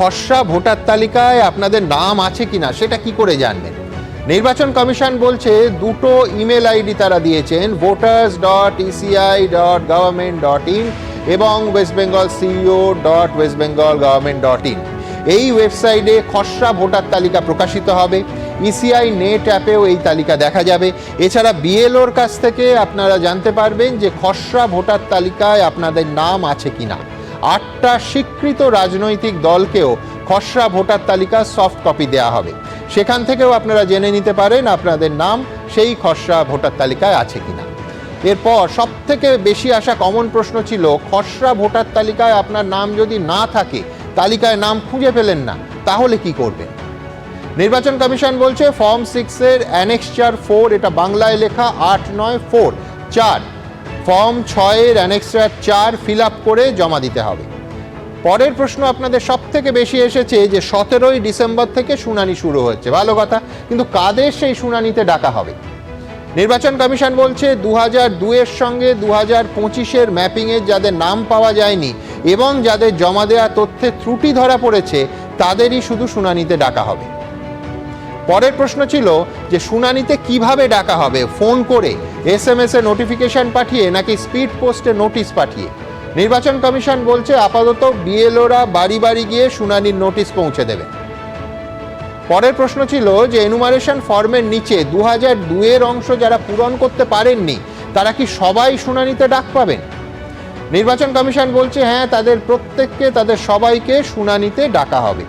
খসড়া ভোটার তালিকায় আপনাদের নাম আছে কিনা সেটা কি করে জানবেন? নির্বাচন কমিশন বলছে দুটো ইমেল আইডি তারা দিয়েছেন voters dot ECI dot government dot in এবং West Bengal CEO dot West Bengal government dot in এই ওয়েবসাইটে খসড়া ভোটার তালিকা প্রকাশিত হবে ইসিআই নেট অ্যাপেও এই তালিকা দেখা যাবে। এছাড়া বিএলওর কাছ থেকে আপনারা জানতে পারবেন যে খসড়া ভোটার তালিকায় আপনাদের নাম আছে কিনা। আটটা স্বীকৃত রাজনৈতিক দলকেও খসড়া ভোটার তালিকা সফট কপি দেওয়া হবে। সেখান থেকেও আপনারা জেনে নিতে পারেন আপনাদের নাম সেই খসড়া ভোটার তালিকায় আছে কিনা। এরপর সব থেকে বেশি আসা কমন প্রশ্ন ছিল, খসড়া ভোটার তালিকায় আপনার নাম যদি না থাকে, তালিকায় নাম খুঁজে পেলেন না, তাহলে কি করবেন? নির্বাচন কমিশন বলছে ফর্ম সিক্সের অ্যানেক্সচার ফোর এটা বাংলায় লেখা আট নয় ফোর চার। ফর্ম ছয়ের অ্যানেক্সচার চার ফিল আপ করে জমা দিতে হবে। পরের প্রশ্ন আপনাদের সব থেকে বেশি এসেছে যে সতেরোই ডিসেম্বর থেকে শুনানি শুরু হচ্ছে ভালো কথা, কিন্তু কাদের সেই শুনানিতে ডাকা হবে? নির্বাচন কমিশন বলছে দু হাজার দুয়ের সঙ্গে দু হাজার পঁচিশের ম্যাপিংয়ের যাদের নাম পাওয়া যায়নি এবং যাদের জমা দেওয়া তথ্যে ত্রুটি ধরা পড়েছে, তাদেরই শুধু শুনানিতে ডাকা হবে। পরের প্রশ্ন ছিল যে শুনানিতে কীভাবে ডাকা হবে? ফোন করে এস এম এস এ নোটিফিকেশন পাঠিয়ে নাকি স্পিড পোস্টে নোটিশ পাঠিয়ে? নির্বাচন কমিশন বলছে আপাতত বিএলওরা বাড়ি বাড়ি গিয়ে শুনানির নোটিশ পৌঁছে দেবে। পরের প্রশ্ন ছিল যে এনুমারেশন ফর্মের নিচে দু হাজার দুয়ের অংশ যারা পূরণ করতে পারেননি, তারা কি সবাই শুনানিতে ডাক পাবেন? নির্বাচন কমিশন বলছে হ্যাঁ তাদের প্রত্যেককে, তাদের সবাইকে শুনানিতে ডাকা হবে।